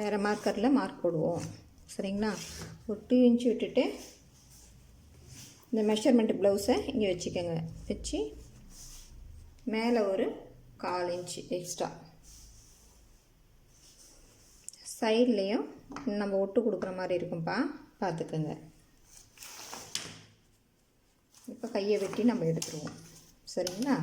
வேறு மார்க்கரில் மார்க் போடுவோம். சரிங்களா? ஒரு டூ இன்ச்சு விட்டுட்டு இந்த மெஷர்மெண்ட் ப்ளவுஸை இங்கே வச்சுக்கோங்க. வச்சு மேலே ஒரு கால் இன்ச்சு எக்ஸ்ட்ரா சைட்லேயும் நம்ம ஒட்டு கொடுக்குற மாதிரி இருக்கும்ப்பா பார்த்துக்கோங்க. இப்போ கையை வெட்டி நம்ம எடுத்துருவோம். சரிங்களா?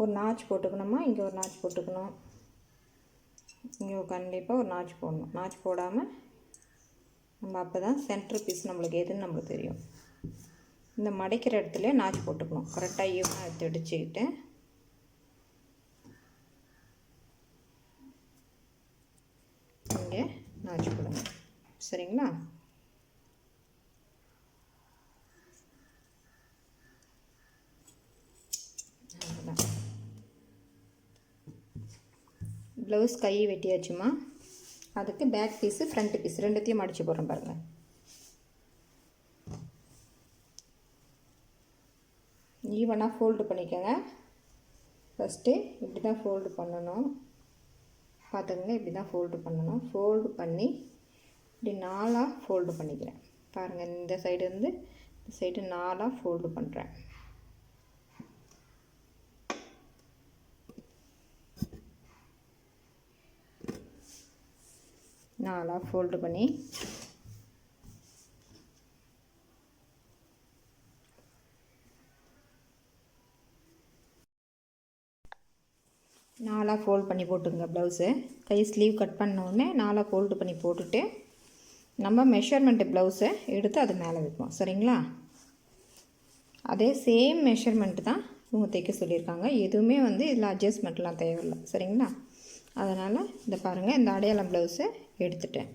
ஒரு நாச் போட்டுக்கணுமா? இங்கே ஒரு நாச் போட்டுக்கணும். இங்கே கண்டிப்பாக ஒரு நாச் போடணும். நாச் போடாமல் நம்ம அப்போ தான் சென்டர் பீஸ் நம்மளுக்கு எதுன்னு நம்மளுக்கு தெரியும். இந்த மடைக்கிற இடத்துல நாச் போட்டுக்கணும். கரெக்டாக ஈவனாக எடுத்து அடிச்சுக்கிட்டு இங்கே நாச் போடுங்க. சரிங்களா அவ்வளோதான் ப்ளவுஸ் கை வெட்டியாச்சுமா? அதுக்கு பேக் பீஸு ஃப்ரண்ட் பீஸ். ரெண்டுத்தையும் அடித்து போகிறோம் பாருங்கள் ஈவனாக ஃபோல்டு பண்ணிக்கோங்க. ஃபஸ்ட்டு இப்படி தான் ஃபோல்டு பண்ணணும். பார்த்துக்கங்க இப்படி தான் ஃபோல்டு பண்ணணும். ஃபோல்டு பண்ணி இப்படி நாலாக ஃபோல்டு பண்ணிக்கிறேன். பாருங்கள் இந்த சைடு வந்து இந்த சைடு நாலாக ஃபோல்டு பண்ணுறேன் நாலாக ஃபோல்டு பண்ணி. நாலாக ஃபோல்ட் பண்ணி போட்டுங்க ப்ளவுஸு கை ஸ்லீவ் கட் பண்ண நாலாக ஃபோல்டு பண்ணி போட்டுட்டு நம்ம மெஷர்மெண்ட்டு ப்ளவுஸை எடுத்து அது மேலே வைப்போம். சரிங்களா? அதே சேம் மெஷர்மெண்ட்டு தான் இவங்க தைக்க சொல்லியிருக்காங்க. எதுவுமே வந்து இதில் அட்ஜஸ்ட்மெண்ட்லாம் தேவையில்லை. சரிங்களா? அதனால் இந்த பாருங்கள் இந்த அடையாளம் ப்ளவுஸை எடுத்துட்டேன்.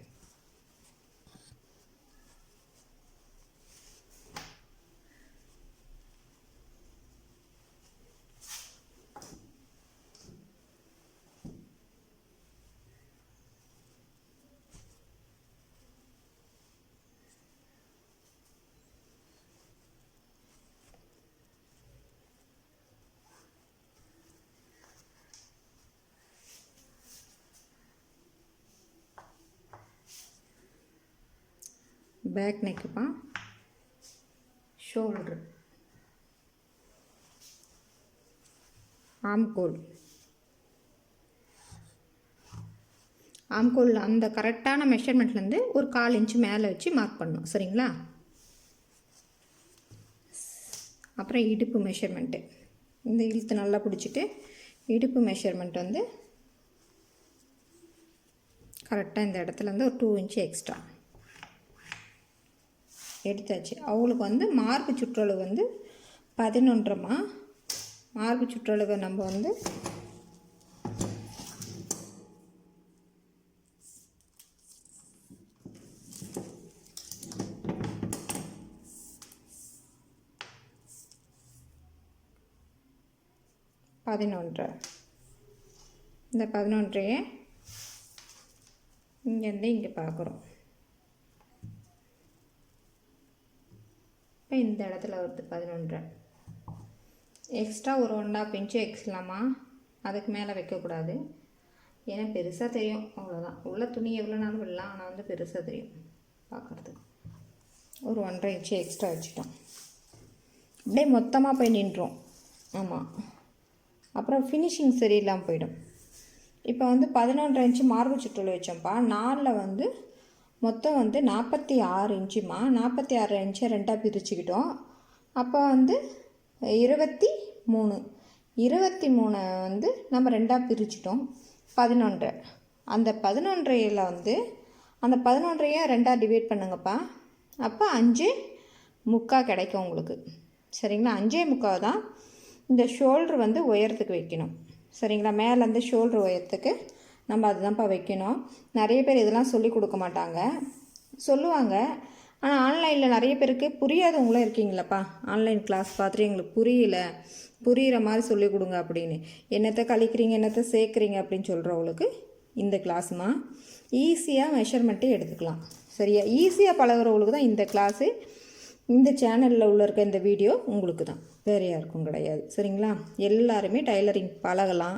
பேக் நெக்குப்பா. ஷோல்ட்ரு. ஆம்கோல். ஆம்கோல் அந்த கரெக்டான மெஷர்மெண்ட்லேருந்து ஒரு கால் இன்ச்சு மேலே வச்சு மார்க் பண்ணணும். சரிங்களா? அப்புறம் இடுப்பு மெஷர்மெண்ட்டு இந்த இழுத்து நல்லா பிடிச்சிட்டு இடுப்பு மெஷர்மெண்ட் வந்து கரெக்டாக இந்த இடத்துல வந்து ஒரு டூ இன்ச்சு எக்ஸ்ட்ரா எடுத்தாச்சு. அவங்களுக்கு வந்து மார்பு சுற்றளவு வந்து பதினொன்றமா மார்பு சுற்றளவை நம்ம வந்து பதினொன்று இந்த பதினொன்றையே இங்கேருந்து இங்கே பார்க்குறோம். இப்போ இந்த இடத்துல வருது பதினொன்று. எக்ஸ்ட்ரா ஒரு ஒன் ஹாஃப் எக்ஸ்லாமா அதுக்கு மேலே வைக்கக்கூடாது. ஏன்னா பெருசாக தெரியும். அவ்வளோதான் உள்ள துணி எவ்வளோ நாளும் விடலாம். ஆனால் வந்து பெருசாக தெரியும் பார்க்குறதுக்கு ஒரு ஒன்றரை இன்ச்சு எக்ஸ்ட்ரா வச்சுட்டோம். அப்படியே மொத்தமாக போய் நின்றோம் ஆமாம் அப்புறம் ஃபினிஷிங் சரியில்லாமல் போயிடும். இப்போ வந்து பதினொன்றரை இன்ச்சு மார்பு சுற்றுலா வச்சோம்ப்பா. நாலில் வந்து மொத்தம் வந்து நாற்பத்தி ஆறு இன்ச்சுமா நாற்பத்தி ஆறு இன்ச்சை ரெண்டாக பிரிச்சுக்கிட்டோம். அப்போ வந்து இருபத்தி மூணு. இருபத்தி மூணை வந்து நம்ம ரெண்டாக பிரிச்சிட்டோம். பதினொன்று. அந்த பதினொன்றையில் வந்து அந்த பதினொன்றையும் ரெண்டாக டிவைட் பண்ணுங்கப்பா. அப்போ அஞ்சு முக்கா கிடைக்கும் உங்களுக்கு. சரிங்களா? அஞ்சே முக்கால் தான் இந்த ஷோல்ட்ரு வந்து உயரத்துக்கு வைக்கணும். சரிங்களா? மேலேருந்து ஷோல்ட்ரு உயரத்துக்கு நம்ம அதுதான்ப்பா வைக்கணும். நிறைய பேர் இதெல்லாம் சொல்லி கொடுக்க மாட்டாங்க. சொல்லுவாங்க. ஆனால் ஆன்லைனில் நிறைய பேருக்கு புரியாதவங்களும் இருக்கீங்களப்பா? ஆன்லைன் கிளாஸ் பார்த்துட்டு எங்களுக்கு புரியல. புரிகிற மாதிரி சொல்லி கொடுங்க அப்படின்னு. என்னத்தை கழிக்கிறீங்க என்னத்தை சேர்க்குறீங்க அப்படின்னு சொல்கிறவங்களுக்கு இந்த கிளாஸ்மா ஈஸியாக மெஷர்மெண்ட்டே எடுத்துக்கலாம். சரியா? ஈஸியாக பழகுறவங்களுக்கு தான் இந்த கிளாஸு இந்த சேனலில் உள்ள இருக்க இந்த வீடியோ உங்களுக்கு தான். வேறு யாருக்கும் கிடையாது. சரிங்களா? எல்லாருமே டைலரிங் பழகலாம்.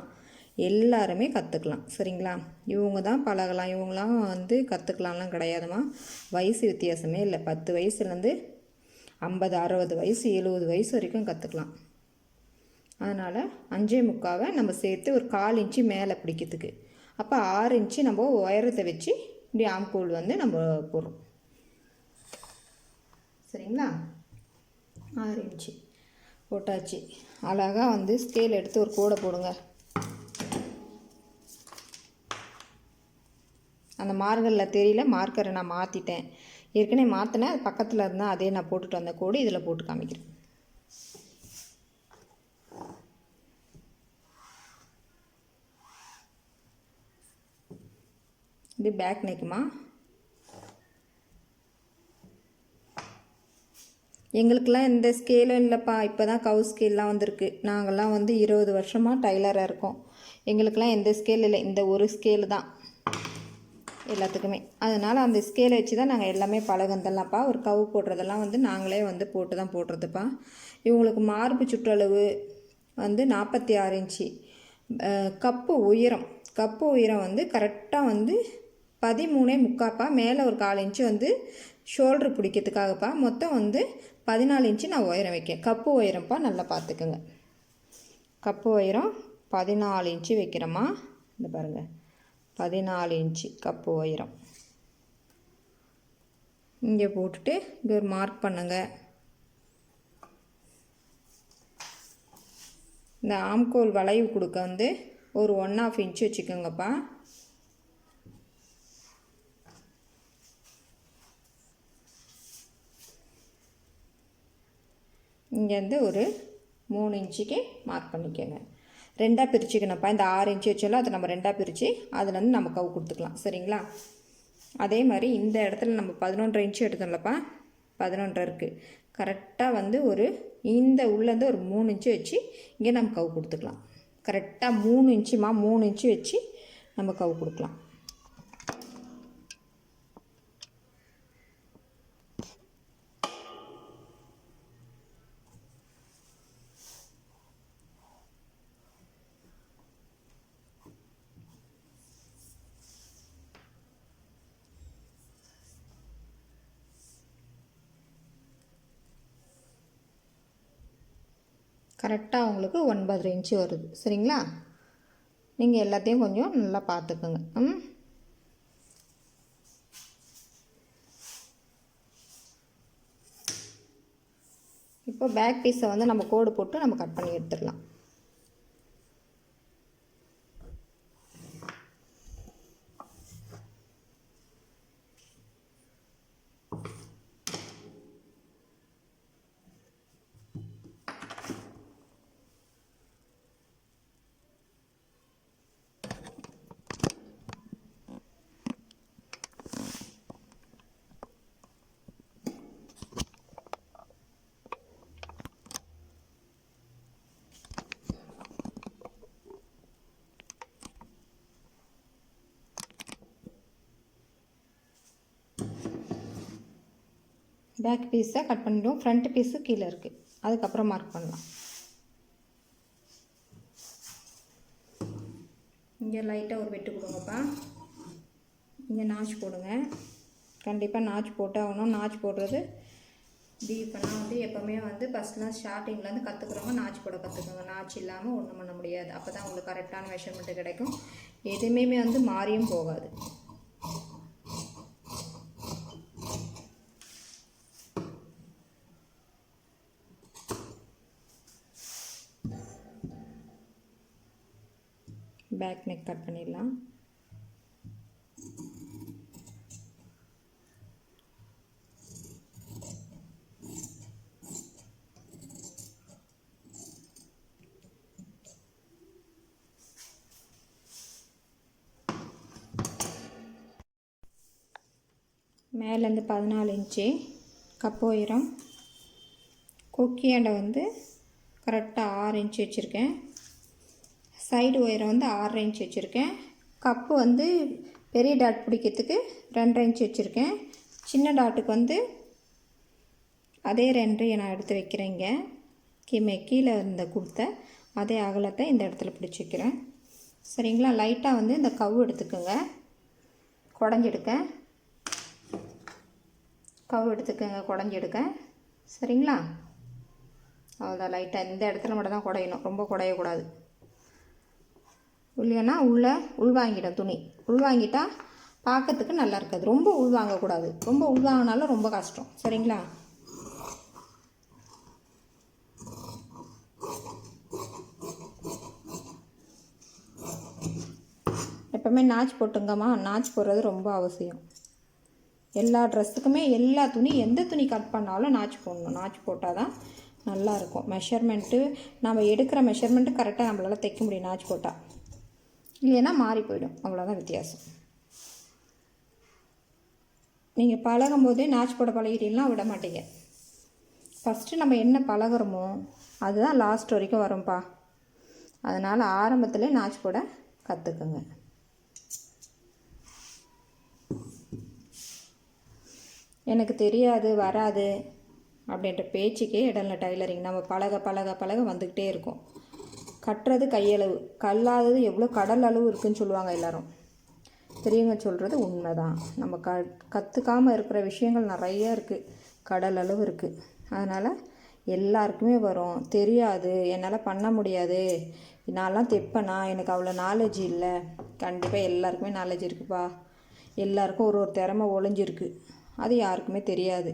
எல்லாருமே கற்றுக்கலாம் சரிங்களா? இவங்க தான் பழகலாம். இவங்களாம் வந்து கற்றுக்கலாம்லாம் கிடையாதுமா வயசு வித்தியாசமே இல்லை. பத்து வயசுலேருந்து ஐம்பது அறுபது வயசு எழுபது வயசு வரைக்கும் கற்றுக்கலாம் அதனால் அஞ்சே முக்காவை நம்ம சேர்த்து ஒரு கால் இன்ச்சு மேலே பிடிக்கிறதுக்கு. அப்போ ஆறு இன்ச்சு நம்ம உயரத்தை வச்சு இப்படி ஆம்கோல் வந்து நம்ம போடுறோம். சரிங்களா? ஆறு இன்ச்சு போட்டாச்சு. அழகாக வந்து ஸ்கேல் எடுத்து ஒரு கூடை போடுங்க. அந்த மார்கரில் தெரியல மார்க்கரை நான் மாற்றிட்டேன் ஏற்கனவே மாற்றினேன் அது பக்கத்தில் இருந்தால் அதே நான் போட்டுட்டு வந்த கோடு இதில் போட்டு காமிக்கிறேன். இது பேக் நெக்குமா எங்களுக்கெல்லாம் எந்த ஸ்கேலும் இல்லைப்பா. இப்போ தான் கவு ஸ்கேல்லாம் வந்திருக்கு. நாங்கள்லாம் வந்து இருபது வருஷமாக டைலராக இருக்கோம். எங்களுக்கெல்லாம் எந்த ஸ்கேல் இல்லை. இந்த ஒரு ஸ்கேலு தான். எல்லாத்துக்குமே. அதனால் அந்த ஸ்கேலை வச்சு தான் நாங்கள் எல்லாமே பழகுந்தெல்லாம்ப்பா ஒரு கவு போடுறதெல்லாம் வந்து நாங்களே வந்து போட்டு தான் போடுறதுப்பா. இவங்களுக்கு மார்பு சுற்றளவு வந்து நாற்பத்தி ஆறு இன்ச்சு கப்பு உயரம். கப்பு உயரம் வந்து கரெக்டாக வந்து பதிமூணே முக்காப்பா. மேலே ஒரு கால் இன்ச்சு வந்து ஷோல்ட்ரு பிடிக்கிறதுக்காகப்பா. மொத்தம் வந்து பதினாலு இன்ச்சு நான் உயரம் வைக்கேன். கப்பு உயரம்ப்பா நல்லா பார்த்துக்குங்க. கப்பு உயரம் பதினாலு இன்ச்சு வைக்கிறோமா இந்த பாருங்கள் பதினாலு இன்ச்சு கப்பு உயரம். இங்கே போட்டுட்டு இங்கே ஒரு மார்க் பண்ணுங்க. இந்த ஆம்கோல் வளைவு கொடுக்க வந்து ஒரு ஒன் ஆஃப் இன்ச் வச்சுக்கோங்கப்பா. இங்கேருந்து ஒரு மூணு இன்ச்சுக்கு மார்க் பண்ணிக்கோங்க. ரெண்டாக பிரிச்சுக்கணும்ப்பா. இந்த ஆறு இன்ச்சு வச்சாலும் அதை நம்ம ரெண்டாக பிரித்து அதில் வந்து நம்ம கவு கொடுத்துக்கலாம். சரிங்களா? அதே மாதிரி இந்த இடத்துல நம்ம பதினொன்றரை இன்ச்சு எடுத்தோம்லப்பா. பதினொன்றரை இருக்குது கரெக்டாக வந்து ஒரு இந்த உள்ளேருந்து ஒரு மூணு இன்ச்சு வச்சு இங்கே நம்ம கவு கொடுத்துக்கலாம். கரெக்டாக மூணு இன்ச்சுமா மூணு இன்ச்சு வச்சு நம்ம கவு கொடுக்கலாம். கரெக்டாக உங்களுக்கு ஒன்பதரை இன்ச்சு வருது. சரிங்களா? நீங்கள் எல்லாத்தையும் கொஞ்சம் நல்லா பார்த்துக்குங்க. ம்? இப்போ பேக் பீஸை வந்து நம்ம கோடு போட்டு நம்ம கட் பண்ணி எடுத்துடலாம். பேக் பீஸை கட் பண்ணிவிடுவோம் ஃப்ரண்ட் பீஸு கீழே இருக்குது அதுக்கப்புறம் மார்க் பண்ணலாம். இங்கே லைட்டாக ஒரு வெட்டு கொடுங்கப்பா இங்கே நாச் போடுங்க. கண்டிப்பாக நாச் போட்டு ஆகணும். நாச் போடுறது டீப்பெல்லாம் வந்து எப்போவுமே வந்து ஃபஸ்ட்லாம் ஸ்டார்டிங்லேருந்து கற்றுக்குறவங்க நாச் போட கற்றுக்கோங்க நாச் இல்லாமல் ஒன்றும் பண்ண முடியாது. அப்போ தான் உங்களுக்கு கரெக்டான மெஷர்மெண்ட்டு கிடைக்கும். எதுவுமே வந்து மாறியும் போகாது. பேக் நெக் கட் பண்ணிடலாம். மேலேருந்து பதினாலு இன்ச்சு கப்போயிரம் உயரம். கொக்கியாண்டை வந்து கரெக்டாக ஆறு இன்ச் வச்சுருக்கேன். சைடு ஒயரை வந்து ஆறரை இன்ச் வச்சுருக்கேன். கப்பு வந்து பெரிய டாட் பிடிக்கிறதுக்கு ரெண்டரை இன்ச் வச்சுருக்கேன். சின்ன டாட்டுக்கு வந்து அதே ரெண்டரையை நான் எடுத்து வைக்கிறேங்க கீமே கீழே இருந்த கொடுத்த அதே அகலத்தை இந்த இடத்துல பிடிச்சி வைக்கிறேன். சரிங்களா? லைட்டாக வந்து இந்த கவு எடுத்துக்கோங்க. குடஞ்செடுக்க. கவு எடுத்துக்கோங்க குடஞ்செடுக்க. சரிங்களா? அவ்வளோதான் லைட்டாக இந்த இடத்துல மட்டும் தான் குடையணும். ரொம்ப குடையக்கூடாது. இல்லைன்னா உள்ளே உள்வாங்கிடும் துணி. உள்வாங்கிட்டா பார்க்கறதுக்கு நல்லா இருக்காது. ரொம்ப உள்வாங்கக்கூடாது ரொம்ப உள்வாங்கினாலும் ரொம்ப கஷ்டம். சரிங்களா? எப்போவுமே நாச் போட்டுங்கம்மா. நாச் போடுறது ரொம்ப அவசியம். எல்லா ட்ரெஸ்ஸுக்குமே எல்லா துணி எந்த துணி கட் பண்ணாலும் நாச்சு போடணும். நாச்சு போட்டால் தான் நல்லாயிருக்கும் மெஷர்மெண்ட்டு நம்ம எடுக்கிற மெஷர்மெண்ட்டு கரெக்டாக நம்மளால் தைக்க முடியும். நாச்சு போட்டால் இல்லைன்னா மாறி போயிடும். அவ்வளோதான் வித்தியாசம். நீங்கள் பழகும் போதே நாச் போட பழகிட்டீங்கன்னா விட மாட்டீங்க. ஃபஸ்ட்டு நம்ம என்ன பழகுறோமோ அதுதான் லாஸ்ட் வரைக்கும் வரும்ப்பா அதனால் ஆரம்பத்தில் நாச் போட கற்றுக்குங்க எனக்கு தெரியாது வராது அப்படின்ற பேச்சுக்கே இடம் இல்லை டைலரிங் நம்ம பழக பழக பழக வந்துக்கிட்டே இருக்கும். கட்டுறது கையளவு. கல்லாதது எவ்வளோ கடல் அளவு இருக்குன்னு சொல்லுவாங்க எல்லாரும். பெரியவங்க சொல்கிறது உண்மை தான் நம்ம க கற்றுக்காமல் இருக்கிற விஷயங்கள் நிறைய இருக்குது கடல் அளவு இருக்குது அதனால் எல்லாருக்குமே வரும். தெரியாது. என்னால் பண்ண முடியாது. நான்லாம் தைப்பேனா? எனக்கு அவ்வளோ நாலேஜ் இல்லை. கண்டிப்பாக எல்லாருக்குமே நாலேஜ் இருக்குப்பா. எல்லாருக்கும் ஒரு ஒரு திறமை ஒளிஞ்சிருக்கு. அது யாருக்குமே தெரியாது.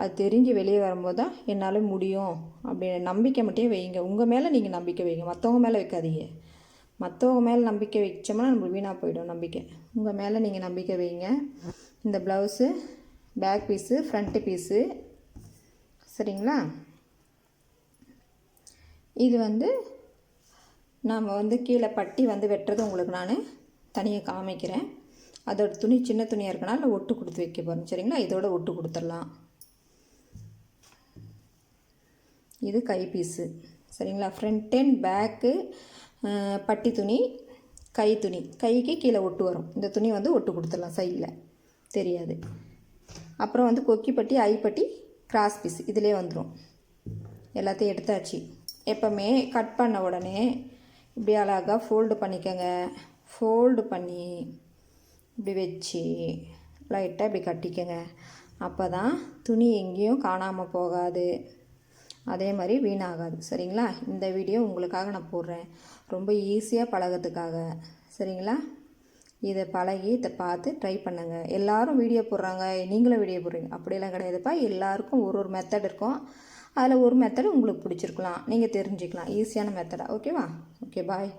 அது தெரிஞ்சு வெளியே வரும்போது தான் என்னால் முடியும். அப்படின்னு நம்பிக்கை மட்டும் வைங்க உங்கள் மேலே நீங்கள் நம்பிக்கை வைங்க. மற்றவங்க மேலே வைக்காதீங்க. மற்றவங்க மேலே நம்பிக்கை வச்சோம்னா நம்மளுக்கு வீணாக போயிடும் நம்பிக்கை. உங்கள் மேலே நீங்கள் நம்பிக்கை வைங்க. இந்த blouse back piece front piece சரிங்களா? இது வந்து நாம் வந்து கீழே பட்டி வந்து வெட்டுறது உங்களுக்கு நான் தனியாக காமிக்கிறேன். அதோட துணி சின்ன துணியாக இருக்கனால ஒட்டு கொடுத்து வைக்க போகிறேன் சரிங்களா? இதோட ஒட்டு கொடுத்துடலாம். இது கை பீஸு சரிங்களா ஃப்ரண்ட் அண்ட் பேக்கு பட்டி துணி கை துணி. கைக்கு கீழே ஒட்டு வரும். இந்த துணி வந்து ஒட்டு கொடுத்துடலாம் சைடில். தெரியாது. அப்புறம் வந்து கொக்கி பட்டி ஐப்பட்டி கிராஸ் பீஸ் இதிலே வந்துடும் எல்லாத்தையும் எடுத்தாச்சு. எப்போவுமே கட் பண்ண உடனே இப்படி அழகாக ஃபோல்டு பண்ணிக்கோங்க. ஃபோல்டு பண்ணி இப்படி வச்சு லைட்டாக இப்படி கட்டிக்கோங்க. அப்போ தான் துணி எங்கேயும் காணாமல் போகாது. அதே மாதிரி வீணாகாது. சரிங்களா? இந்த வீடியோ உங்களுக்காக நான் போடுறேன். ரொம்ப ஈஸியாக பழகிறதுக்காக. சரிங்களா? இதை பழகி இதை பார்த்து ட்ரை பண்ணுங்கள் எல்லோரும் வீடியோ போடுறாங்க. நீங்களும் வீடியோ போடுறீங்க. அப்படிலாம் கிடையாதுப்பா. எல்லாருக்கும் ஒரு ஒரு மெத்தட் இருக்கும். அதில் ஒரு மெத்தடு உங்களுக்கு பிடிச்சிருக்கலாம். நீங்கள் தெரிஞ்சுக்கலாம். ஈஸியான மெத்தடாக ஓகேவா ஓகே பாய்